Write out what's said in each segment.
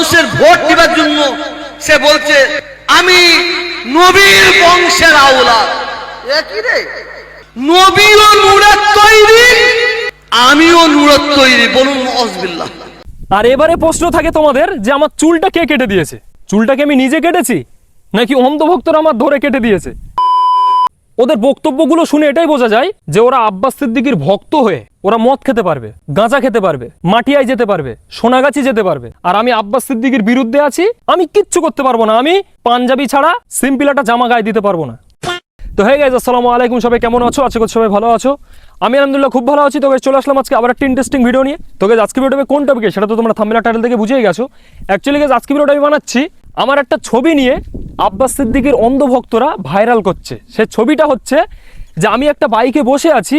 মানুষের ভোট দিবার জন্য সে বলছে আমি নবীর বংশের আওলা একই রে। নবীও নূরের তৈরি আমিও নূরের তৈরি বলুন অসবিল্লাহ আর এবারে প্রশ্ন থাকে তোমাদের যে আমার চুলটা কে কেটে দিয়েছে? চুলটাকে আমি নিজে কেটেছি? নাকি অন্ধভক্তরা আমার ধরে কেটে দিয়েছে? ওদের বক্তব্যগুলো শুনে এটাই বোঝা যায় যে ওরা আব্বাস সিদ্দিকির ভক্ত হয়ে ওরা মদ খেতে পারবে গাঁজা খেতে পারবে মাটিয়ায় যেতে পারবে সোনাগাছি যেতে পারবে। আর আমি আব্বাস সিদ্দিকির বিরুদ্ধে আছি আমি কিচ্ছু করতে পারব না আমি পাঞ্জাবি ছাড়া সিম্পল একটা জামা গায়ে দিতে পারব না। তো হয়ে গেছে আসসালামু আলাইকুম সবাই কেমন আছো? আশা করছি সবাই ভালো আছো। আমি আলহামদুলিল্লাহ খুব ভালো আছি। তো চলে আসলাম আজকে আবার একটা ইন্টারেস্টিং ভিডিও নিয়ে। তো guys, আজকে ভিডিওটা কোন টপিকে সেটা তো তোমরা থাম্বনেল টাইটেল থেকে বুঝেই গেছো। অ্যাকচুয়ালি গাইজ আজকে ভিডিওটা আমি বানাচ্ছি আমার একটা ছবি নিয়ে আব্বাস সিদ্দিকের অন্ধভক্তরা ভাইরাল করছে। সে ছবিটা হচ্ছে যে আমি একটা বাইকে বসে আছি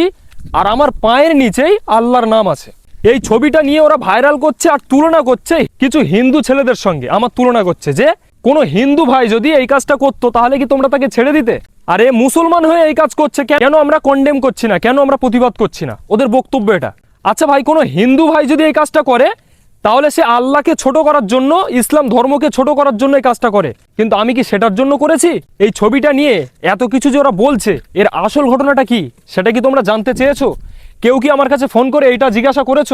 আর আমার পায়ের নিচেই আল্লাহর নাম আছে। এই ছবিটা নিয়ে ওরা ভাইরাল করছে আর তুলনা করছে কিছু হিন্দু ছেলেদের সঙ্গে। আমার তুলনা করছে যে কোনো হিন্দু ভাই যদি এই কাজটা করতো, তাহলে কি তোমরা তাকে ছেড়ে দিতে? আরে মুসলমান হয়ে এই কাজ করছে কেন আমরা কন্ডেম করছি না? কেন আমরা প্রতিবাদ করছি না? ওদের বক্তব্য এটা। আচ্ছা ভাই, কোনো হিন্দু ভাই যদি এই কাজটা করে তাহলে সে আল্লাহকে ছোট করার জন্য, ইসলাম ধর্মকে ছোট করার জন্য এই কাজটা করে। কিন্তু আমি কি সেটার জন্য করেছি? এই ছবিটা নিয়ে এত কিছু যে ওরা বলছে, এর আসল ঘটনাটা কি? সেটা কি তোমরা জানতে চেয়েছো? কেউ কি আমার কাছে ফোন করে এইটা জিজ্ঞাসা করেছ?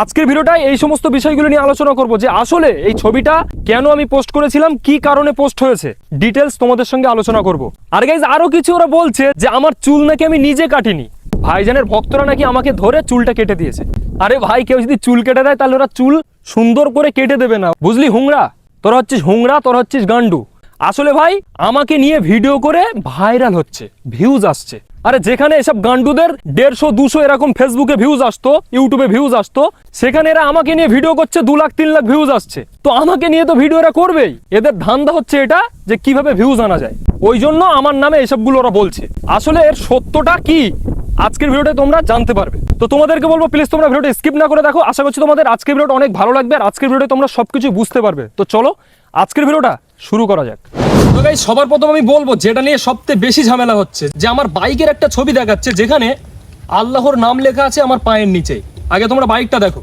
আজকের ভিডিওটায় এই সমস্ত বিষয়গুলো নিয়ে আলোচনা করব যে আসলে এই ছবিটা কেন আমি পোস্ট করেছিলাম, কি কারণে পোস্ট হয়েছে? ডিটেলস তোমাদের সঙ্গে আলোচনা করব। আর গাইজ আরও কিছু ওরা বলছে যে আমার চুল নাকি আমি নিজে কাটিনি। ভাইজানের ভক্তরা নাকি আমাকে ধরে চুলটা কেটে দিয়েছে। আরে ভাই, কেউ যদি চুল কেটে দেয়, তাহলে ওরা চুল সুন্দর করে কেটে দেবে না। বুঝলি, হুংরা? তোরা হচ্ছিস হুংরা, তোরা হচ্ছিস গান্ডু। আসলে ভাই, আমাকে নিয়ে ভিডিও করে ভাইরাল হচ্ছে ভিউজ আসছে। আরে যেখানে এসব গান্ডুদের দেড়শো, দুশো এরকম ফেসবুকে ভিউজ আসতো ইউটিউবে ভিউজ আসতো, সেখানে এরা আমাকে নিয়ে ভিডিও করছে, দু লাখ, তিন লাখ ভিউজ আসছে। তো আমাকে নিয়ে তো ভিডিও এরা করবেই। এদের ধান্দা হচ্ছে এটা যে কীভাবে ভিউজ আনা যায়। ওই জন্য আমার নামে এসবগুলো ওরা বলছে। আসলে এর সত্যটা কি? আজকের ভিডিওটা তোমরা জানতে পারবে। তো তোমাদেরকে বলব প্লিজ তোমরা ভিডিওটা স্কিপ না করে দেখো। আশা করছি তোমাদের আজকের ভিডিওটা অনেক ভালো লাগবে আর আজকের ভিডিওটা তোমরা সবকিছু বুঝতে পারবে। তো চলো, আজকের ভিডিওটা শুরু করা যাক। তো সবার প্রথম আমি বলব, যেটা নিয়ে সবচেয়ে বেশি ঝামেলা হচ্ছে, যে আমার বাইকের একটা ছবি দেখাচ্ছে, যেখানে আল্লাহর নাম লেখা আছে আমার পায়ের নিচে। আগে তোমরা বাইকটা দেখো।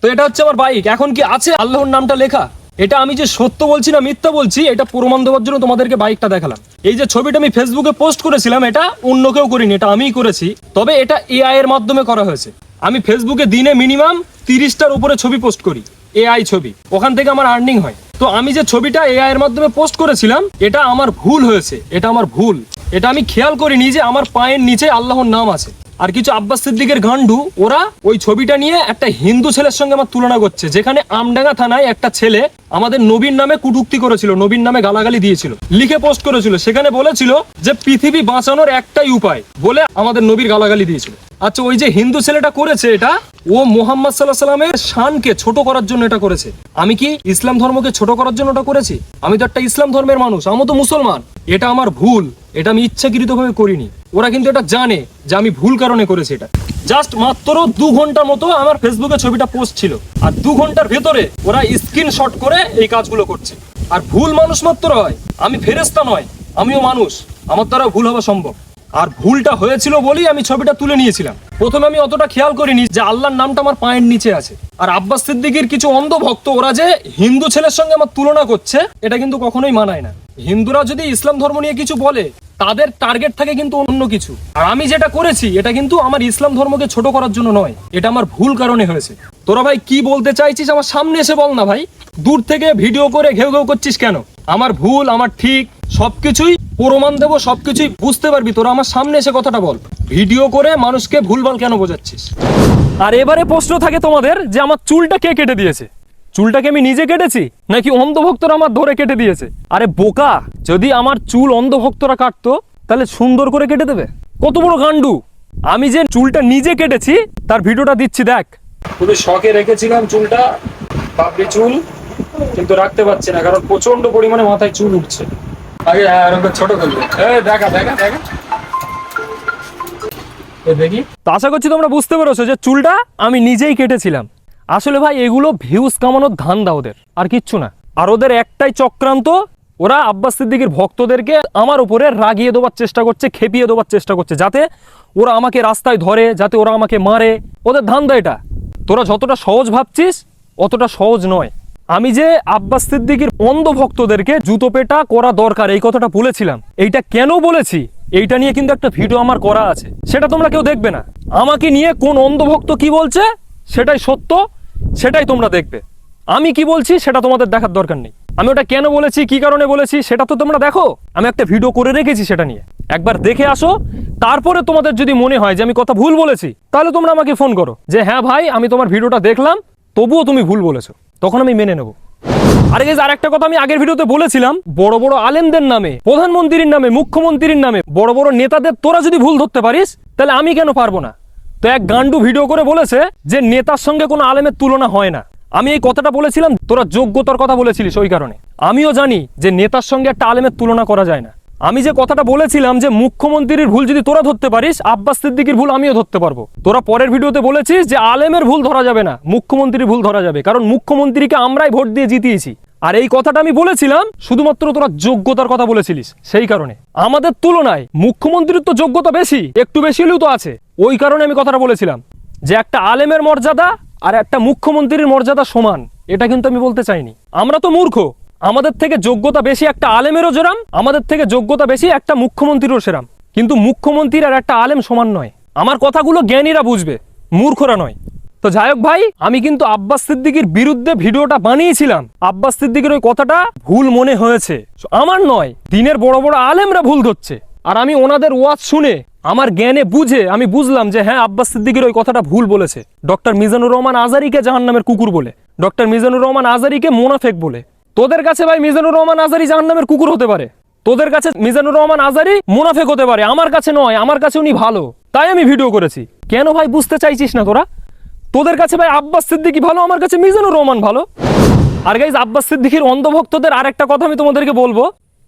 তো এটা হচ্ছে আমার বাইক। এখন কি আছে আল্লাহর নামটা লেখা? এটা আমি যে সত্য বলছি না মিথ্যা বলছি, এটা প্রমাণ দেওয়ার জন্য তোমাদেরকে বাইকটা দেখালাম। এই যে ছবিটা আমি ফেসবুকে পোস্ট করেছিলাম, এটা অন্য কেউ করিনি, এটা আমিই করেছি। তবে এটা এআই এর মাধ্যমে করা হয়েছে। আমি ফেসবুকে দিনে মিনিমাম তিরিশটার উপরে ছবি পোস্ট করি এআই ছবি। ওখান থেকে আমার আর্নিং হয়। তো আমি যে ছবিটা এআই এর মাধ্যমে পোস্ট করেছিলাম, এটা আমার ভুল হয়েছে, এটা আমার ভুল। এটা আমি খেয়াল করিনি যে আমার পায়ের নিচে আল্লাহর নাম আছে। আর কিছু আব্বাস সিদ্দিকের গান্ডু ওরা ওই ছবিটা নিয়ে একটা হিন্দু ছেলের সঙ্গে আমার তুলনা করছে, যেখানে আমডাঙ্গা থানায় একটা ছেলে আমাদের নবীর নামে কুটুক্তি করেছিল নবীর নামে গালাগালি দিয়েছিল, লিখে পোস্ট করেছিল, সেখানে বলেছিল যে পৃথিবী বাঁচানোর একটাই উপায় বলে আমাদের নবীর গালাগালি দিয়েছিল। আচ্ছা ওই যে হিন্দু ছেলেটা করেছে এটা, ও মোহাম্মদ সাল্লাহ সাল্লামের শানকে ছোট করার জন্য এটা করেছে। আমি কি ইসলাম ধর্মকে ছোট করার জন্য ওটা করেছি? আমি তো একটা ইসলাম ধর্মের মানুষ আমি তো মুসলমান। এটা আমার ভুল। এটা আমি ইচ্ছাকৃতভাবে করিনি। ওরা কিন্তু এটা জানে যে আমি ভুল কারণে করেছি এটা। জাস্ট মাত্র দু ঘণ্টার মতো আমার ফেসবুকে ছবিটা পোস্ট ছিল। আর দু ঘণ্টার ভেতরে ওরা স্ক্রিনশট করে এই কাজগুলো করছে। আর ভুল মানুষ মাত্র হয়। আমি ফেরেস্তা নয়, আমিও মানুষ। আমার দ্বারা ভুল হওয়া সম্ভব। আর ভুলটা হয়েছিল বলেই আমি ছবিটা তুলে নিয়েছিলাম। প্রথমে আমি অতটা খেয়াল করিনি যে আল্লাহর নামটা আমার পায়ের নিচে আছে। আর আব্বাস সিদ্দিকির কিছু অন্ধ ভক্ত ওরা যে হিন্দু ছেলের সঙ্গে আমার তুলনা করছে, এটা কিন্তু কখনোই মানায় না। হিন্দুরা যদি ইসলাম ধর্ম নিয়ে কিছু বলে তাদের টার্গেট থাকে কিন্তু অন্য কিছু। আর আমি যেটা করেছি, এটা কিন্তু আমার ইসলাম ধর্মকে ছোট করার জন্য নয়, এটা আমার ভুল কারণে হয়েছে। তোরা ভাই কি বলতে চাইছিস আমার সামনে এসে বল না ভাই। দূর থেকে ভিডিও করে ঘেউ ঘেউ করছিস কেন? আমার ভুল, আমার ঠিক, সবকিছুই প্রমাণ দেবো, সবকিছুই বুঝতে পারবি। তোরা আমার সামনে এসে কথাটা বল। ভিডিও করে মানুষকে ভুলভাল কেন বোঝাচ্ছিস? আর এবারে প্রশ্ন থাকে তোমাদের যে আমার চুলটা কে কেটে দিয়েছে? চুলটাকে আমি নিজে কেটেছি? নাকি অন্ধভক্তরা আমার ধরে কেটে দিয়েছে? আরে বোকা যদি আমার চুল অন্ধভক্তরা কাটতো তাহলে সুন্দর করে কেটে দেবে। কত বড় গান্ডু আমি যে চুলটা নিজে কেটেছি তার ভিডিওটা দিচ্ছি দেখ। খুবই শখে রেখেছিলাম চুলটা পাপড়ি চুল কিন্তু রাখতে পারছি না কারণ প্রচণ্ড পরিমাণে মাথায় চুল উঠছে। আগে হ্যাঁ এরকম ছোট করবে দেখা দেখা দেখা। দেখি। তো আশা করছি তোমরা বুঝতে পেরেছ যে চুলটা আমি নিজেই কেটেছিলাম। আসলে ভাই, এগুলো ভিউজ কামানোর ধান্দা ওদের, আর কিচ্ছু না। আর ওদের একটাই চক্রান্ত, ওরা আব্বাস সিদ্দিকির ভক্তদেরকে আমার উপরে রাগিয়ে দেওয়ার চেষ্টা করছে, খেপিয়ে দেওয়ার চেষ্টা করছে, যাতে ওরা আমাকে রাস্তায় ধরে, যাতে ওরা আমাকে মারে। ওদের ধান্দা এটা। তোরা যতটা সহজ ভাবছিস, অতটা সহজ নয়। আমি যে আব্বাস সিদ্দিকির অন্ধ ভক্তদেরকে জুতো পেটা করা দরকার, এই কথাটা বলেছিলাম। এইটা কেন বলেছি? এইটা নিয়ে কিন্তু একটা ভিডিও আমার করা আছে। সেটা তোমরা কেউ দেখবে না। আমাকে নিয়ে কোন অন্ধ ভক্ত কি বলছে? সেটাই সত্য। সেটাই তোমরা দেখবে। আমি কি বলছি সেটা তোমাদের দেখার দরকার নেই। আমি ওটা কেন বলেছি, কি কারণে বলেছি সেটা তো তোমরা দেখো। আমি একটা ভিডিও করে রেখেছি সেটা নিয়ে। একবার দেখে আসো, তারপরে তোমাদের যদি মনে হয় যে আমি কথা ভুল বলেছি, তাহলে তোমরা আমাকে ফোন করো। যে হ্যাঁ ভাই, আমি তোমার ভিডিওটা দেখলাম, তবুও তুমি ভুল বলেছ। তখন আমি মেনে নেব। আরে গেজ আর একটা কথা আমি আগের ভিডিওতে বলেছিলাম, বড় বড় আলেমদের নামে, প্রধানমন্ত্রীর নামে, মুখ্যমন্ত্রীর নামে, বড় বড় নেতাদের তোরা যদি ভুল ধরতে পারিস, তাহলে আমি কেন পারব না? তো এক গান্ডু ভিডিও করে বলেছে যে নেতার সঙ্গে কোনো আলেমের তুলনা হয় না। আমি এই কথাটা বলেছিলাম, তোরা যোগ্যতার কথা বলেছিলিস ওই কারণে। আমিও জানি যে নেতার সঙ্গে একটা আলেমের তুলনা করা যায় না। আমি যে কথাটা বলেছিলাম যে মুখ্যমন্ত্রীর ভুল যদি তোরা ধরতে পারিস, আব্বাস সিদ্দিকির ভুল আমিও ধরতে পারব। তোরা পরের ভিডিওতে বলেছিস যে আলেমের ভুল ধরা যাবে না, মুখ্যমন্ত্রীর ভুল ধরা যাবে। কারণ মুখ্যমন্ত্রীকে আমরাই ভোট দিয়ে জিতিয়েছি। আর এই কথাটা আমি বলেছিলাম, শুধুমাত্র তোরা যোগ্যতার কথা বলেছিলিস, সেই কারণে। আমাদের তুলনায় মুখ্যমন্ত্রীর তো যোগ্যতা বেশি, একটু বেশি হলেও তো আছে। ওই কারণে আমি কথাটা বলেছিলাম, যে একটা আলেমের মর্যাদা আর একটা মুখ্যমন্ত্রীর মর্যাদা সমান, এটা কিন্তু আমি বলতে চাইনি। আমরা তো মূর্খ, আমাদের থেকে যোগ্যতা বেশি একটা আলেমেরও যেরাম আমাদের থেকে যোগ্যতা বেশি একটা মুখ্যমন্ত্রীরও সেরাম। কিন্তু মুখ্যমন্ত্রীর আর একটা আলেম সমান নয়। আমার কথাগুলো জ্ঞানীরা বুঝবে, মূর্খরা নয়। তো যাই হোক ভাই, আমি কিন্তু আব্বাস সিদ্দিকির বিরুদ্ধে ভিডিওটা বানিয়েছিলাম। আব্বাস সিদ্দিকির ওই কথাটা ভুল মনে হয়েছে। আমার নয়, দিনের বড় বড় আলেমরা ভুল ধরছে। আর আমি ওনাদের ওয়াজ শুনে আমার জ্ঞানে বুঝে আমি বুঝলাম যে হ্যাঁ আব্বাস সিদ্দিকির ওই কথাটা ভুল বলেছে। ডক্টর মিজানুর রহমান আজারিকে জাহান্নামের কুকুর বলে, ডক্টর মিজানুর রহমান আজারিকে মোনাফেক বলে। তোদের কাছে ভাই মিজানুর রহমান আজারি জাহান্নামের কুকুর হতে পারে। তোদের কাছে মিজানুর রহমান আজারি মোনাফেক হতে পারে। আমার কাছে নয়, আমার কাছে উনি ভালো। তাই আমি ভিডিও করেছি। কেন ভাই বুঝতে চাইছিস না তোরা? তোদের কাছে ভাই আব্বাস সিদ্দিকি ভালো, আমার কাছে মিজানুর রহমান ভালো। আর গাইজ আব্বাস সিদ্দিকির অন্ধভক্তদের আরেকটা কথা আমি তোমাদেরকে বলব।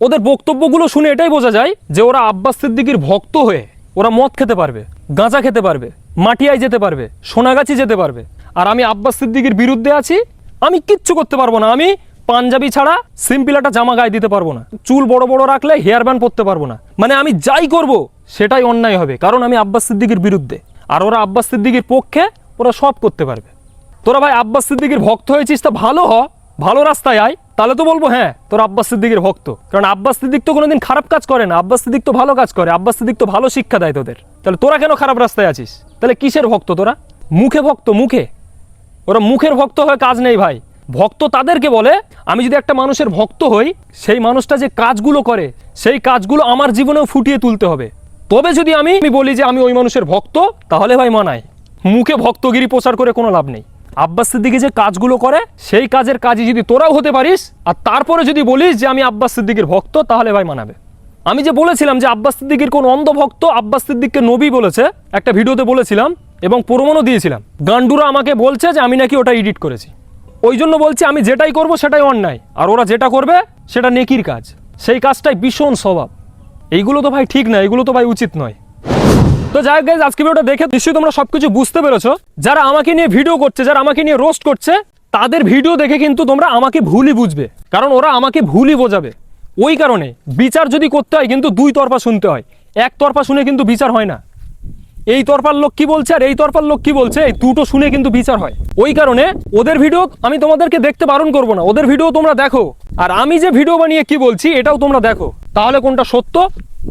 ওদের বক্তব্যগুলো শুনে এটাই বোঝা যায় যে ওরা আব্বাস সিদ্দিকির ভক্ত হয়ে ওরা মদ খেতে পারবে, গাঁজা খেতে পারবে, মাটিয়ায় যেতে পারবে, সোনাগাছি যেতে পারবে। আর আমি আব্বাস সিদ্দিকির বিরুদ্ধে আছি, আমি কিচ্ছু করতে পারব না। আমি পাঞ্জাবি ছাড়া সিম্পল একটা জামা গায়ে দিতে পারব না। চুল বড় বড় রাখলে হেয়ার ব্যান্ড পরতে পারব না। মানে আমি যাই করব, সেটাই অন্যায় হবে, কারণ আমি আব্বাস সিদ্দিকির বিরুদ্ধে। আর ওরা আব্বাস সিদ্দিকির পক্ষে ওরা সব করতে পারবে। তোরা ভাই আব্বাস সিদ্দিকির ভক্ত হয়েছিস তা ভালো হ, ভালো রাস্তায় আয়, তাহলে তো বলব হ্যাঁ তোর আব্বাস সিদ্দিকির ভক্ত। কারণ আব্বাস সিদ্দিক তো কোনোদিন খারাপ কাজ করে না, আব্বাস সিদ্দিক তো ভালো কাজ করে, আব্বাস সিদ্দিক তো ভালো শিক্ষা দেয় তোদের। তাহলে তোরা কেন খারাপ রাস্তায় আছিস? তাহলে কিসের ভক্ত তোরা? মুখে ভক্ত, মুখে। ওরা মুখের ভক্ত হয়ে কাজ নেই ভাই। ভক্ত তাদেরকে বলে, আমি যদি একটা মানুষের ভক্ত হই, সেই মানুষটা যে কাজগুলো করে, সেই কাজগুলো আমার জীবনেও ফুটিয়ে তুলতে হবে। তবে যদি আমি বলি যে আমি ওই মানুষের ভক্ত, তাহলে ভাই মানায়। মুখে ভক্তগিরি প্রচার করে কোনো লাভ নেই। আব্বাস সিদ্দিকি যে কাজগুলো করে, সেই কাজের কাজে যদি তোরাও হতে পারিস, আর তারপরে যদি বলিস যে আমি আব্বাস সিদ্দিকির ভক্ত, তাহলে ভাই মানাবে। আমি যে বলেছিলাম যে আব্বাস সিদ্দিকির কোন অন্ধ ভক্ত আব্বাস সিদ্দিককে নবী বলেছে, একটা ভিডিওতে বলেছিলাম এবং প্রমাণও দিয়েছিলাম। গান্ডুরা আমাকে বলছে যে আমি নাকি ওটা এডিট করেছি। ওই জন্য বলছি আমি যেটাই করব সেটাই অন্যায়, আর ওরা যেটা করবে সেটা নেকির কাজ। সেই কাজটাই ভীষণ স্বভাব। এইগুলো তো ভাই ঠিক না এগুলো তো ভাই উচিত নয়। তো যাই হোক guys, আজকে ভিডিওটা দেখে নিশ্চয়ই তোমরা সবকিছু বুঝতে পেরেছ। যারা আমাকে নিয়ে ভিডিও করছে যারা আমাকে নিয়ে রোস্ট করছে তাদের ভিডিও দেখে কিন্তু তোমরা আমাকে ভুলই বুঝবে। কারণ ওরা আমাকে ভুলই বোঝাবে। ওই কারণে বিচার যদি করতে হয় কিন্তু দুই তরফা শুনতে হয়। এক তরফা শুনে কিন্তু বিচার হয় না। এই তরফার লোক কি বলছে আর এই তরফার লোক কি বলছে এই দুটো শুনে কিন্তু বিচার হয়। ওই কারণে ওদের ভিডিও আমি তোমাদেরকে দেখতে বারণ করব না। ওদের ভিডিও তোমরা দেখো। আর আমি যে ভিডিও বানিয়ে কি বলছি এটাও তোমরা দেখো। তাহলে কোনটা সত্য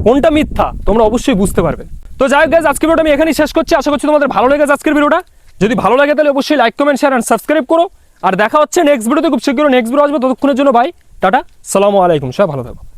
কোনটা মিথ্যা তোমরা অবশ্যই বুঝতে পারবে। তো যাই হোক guys, আজকের ভিডিওটা আমি এখানেই শেষ করছি। আশা করছি তোমাদের ভালো লেগেছে আজকের ভিডিওটা যদি ভালো লাগে তাহলে অবশ্যই like comment share and subscribe করো। আর দেখা হচ্ছে নেক্সট ভিডিওতে খুব শীঘ্র নেক্সট ভিডিও আসবে ততক্ষণের জন্য ভাই টাটা সালামু আলাইকুম সব ভালো থাকো।